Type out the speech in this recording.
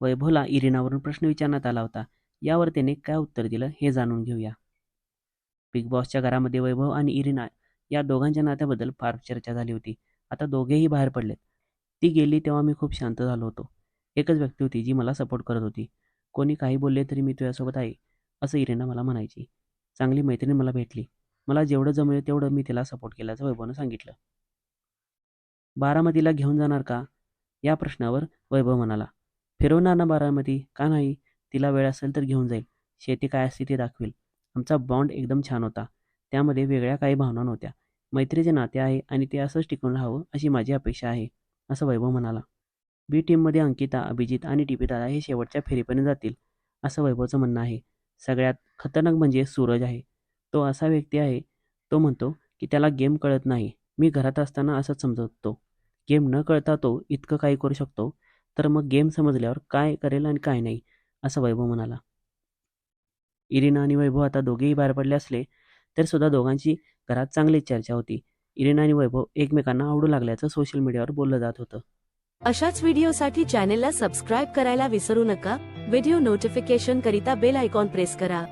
वैभवला इरिनावरून प्रश्न विचारण्यात आला होता. यावर त्याने काय उत्तर दिलं हे जाणून घेऊया. बिग बॉसच्या घरामध्ये वैभव आणि इरिना या दोघांच्या नात्याबद्दल फार चर्चा झाली होती. आता दोघेही बाहेर पडलेत. ती गेली तेव्हा मी खूप शांत झालो होतो. एकच व्यक्ती होती जी मला सपोर्ट करत होती. कोणी काही बोलले तरी मी तुझ्यासोबत आहे असं इरिना मला म्हणायची. चांगली मैत्रीण मला भेटली. मला जेवढं जमेल तेवढं मी तिला सपोर्ट केल्याचं वैभवनं सांगितलं. बारामतीला घेऊन जाणार का? या प्रश्नावर वैभव म्हणाला. फिरवणार ना बारामती. का नाही? तिला वेळ असेल तर घेऊन जाईल. शेती काय असते ते दाखवेल. आमचा बॉन्ड एकदम छान होता. त्यामध्ये वेगळ्या काही भावना नव्हत्या. मैत्रीचे नाते आहे आणि ते असंच टिकून राहावं अशी माझी अपेक्षा आहे असं वैभव म्हणाला. बी टीममध्ये अंकिता अभिजित आणि टिपीदादा हे शेवटच्या फेरीपर्यंत जातील असं वैभवचं म्हणणं आहे. सगळ्यात खतरनाक म्हणजे सूरज आहे. तो असा व्यक्ती आहे तो म्हणतो की त्याला गेम कळत नाही. मी घरात असताना असंच समजतो. गेम न कळता तो इतकं काही करू शकतो तर मग गेम समजल्यावर काय करेल आणि काय नाही असं वैभव म्हणाला. इरिना आणि वैभव आता दोघेही बाहेर पडले असले तर सुद्धा दोघांची घरात चांगलीच चर्चा होती. इरिना आणि वैभव एकमेकांना आवडू लागल्याचं सोशल मीडियावर बोललं जात होतं. अशाच व्हिडिओसाठी चॅनेलला सबस्क्राईब करायला विसरू नका. व्हिडिओ नोटिफिकेशन करिता बेल आयकॉन प्रेस करा.